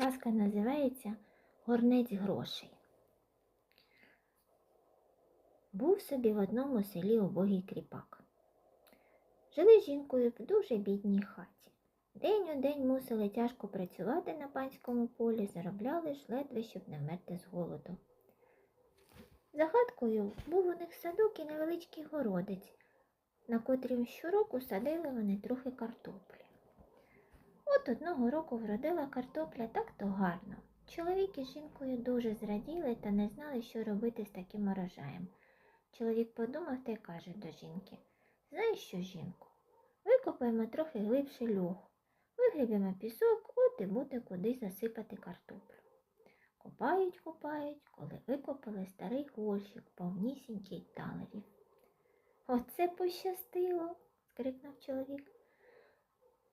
Казка називається Горнець грошей. Був собі в одному селі убогий кріпак. Жили жінкою в дуже бідній хаті. День у день мусили тяжко працювати на панському полі, заробляли ж ледве, щоб не мерти з голоду. За хаткою був у них садок і невеличкий городець, на котрім щороку садили вони трохи картоплі. От одного року вродила картопля так то гарно. Чоловік із жінкою дуже зраділи та не знали, що робити з таким урожаєм. Чоловік подумав та й каже до жінки Знаєш що, жінку, викопаємо трохи глибше льох, вигрібемо пісок, от і буде куди засипати картоплю. Копають, копають, коли викопали старий горщик, повнісінький талерів. Оце пощастило, скрикнув чоловік.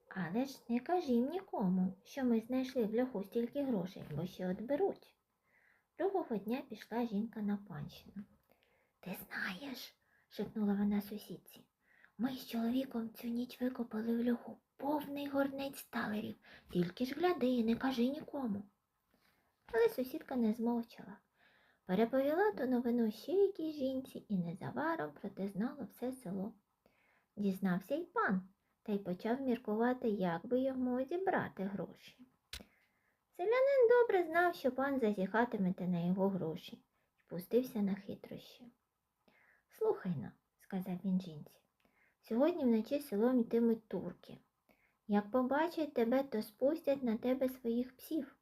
Але ж не кажім нікому, що ми знайшли в льоху стільки грошей, бо ще отберуть. Другого дня пішла жінка на панщину. Ти знаєш, шепнула вона сусідці. Ми з чоловіком цю ніч викопали в льоху повний горнець талерів, тільки ж гляди, не кажи нікому. Але сусідка не змовчала. Переповіла ту новину ще якій жінці і незабаром проте знало все село. Дізнався й пан та й почав міркувати, як би йому зібрати гроші. Селянин добре знав, що пан зазіхатиметься на його гроші, і пустився на хитрощі. Слухай но, сказав він жінці, сьогодні вночі селом йтимуть турки. Як побачать тебе, то спустять на тебе своїх псів.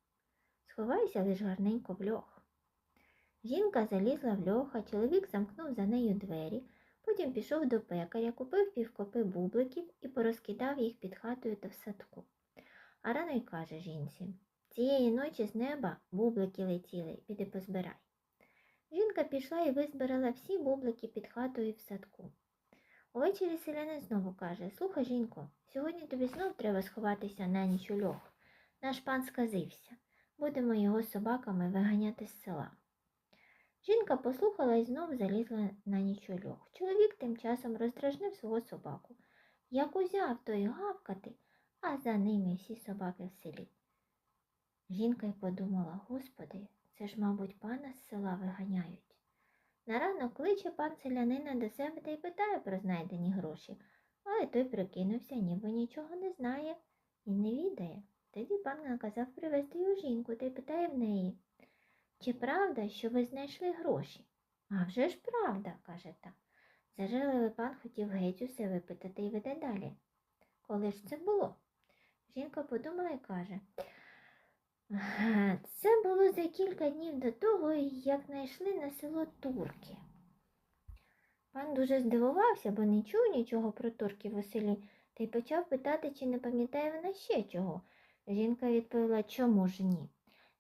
Сховайся лиш гарненько в льох. Жінка залізла в льох, а чоловік замкнув за нею двері, потім пішов до пекаря, купив півкопи бубликів і порозкидав їх під хатою та в садку. А рано й каже жінці цієї ночі з неба бублики летіли, піди позбирай. Жінка пішла і визбирала всі бублики під хатою в садку. Увечері селянин знову каже Слухай, жінко, сьогодні тобі знов треба сховатися на ніч у льох. Наш пан сказився. Будемо його собаками виганяти з села. Жінка послухала і знов залізла на ніч у льох. Чоловік тим часом роздражнив свого собаку. Як узяв той гавкати, а за ними всі собаки в селі. Жінка й подумала, господи, це ж, мабуть, пана з села виганяють. На ранок кличе пан селянина до себе та й питає про знайдені гроші, але той прикинувся, ніби нічого не знає і не відає. Тоді пан наказав привезти його жінку та й питає в неї, чи правда, що ви знайшли гроші? «А вже ж правда, каже та. Зажерливий пан хотів геть усе випитати і веде далі. Коли ж це було? Жінка подумала і каже, це було за кілька днів до того, як знайшли на село турки. Пан дуже здивувався, бо не чув нічого про турків у селі, та й почав питати, чи не пам'ятає вона ще чого. Жінка відповіла, чому ж ні?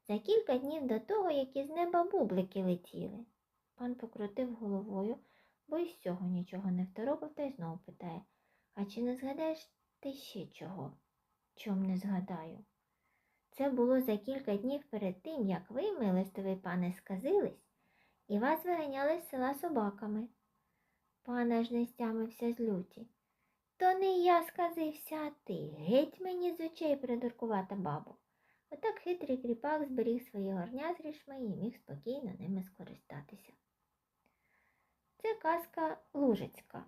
За кілька днів до того, як із неба бублики летіли. Пан покрутив головою, бо й з цього нічого не второпав та й знову питає А чи не згадаєш ти ще чого? Чом не згадаю? Це було за кілька днів перед тим, як ви, милостивий пане, сказились, і вас виганяли з села собаками. Пан аж не стямився з люті. То не я сказився, а ти. Геть мені з очей придуркувата бабу. Отак хитрий кріпак зберіг свої горня з рішми і міг спокійно ними скористатися. Це казка Лужицька.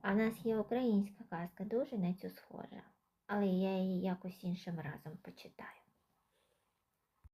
А в нас є українська казка, дуже на цю схожа, але я її якось іншим разом почитаю.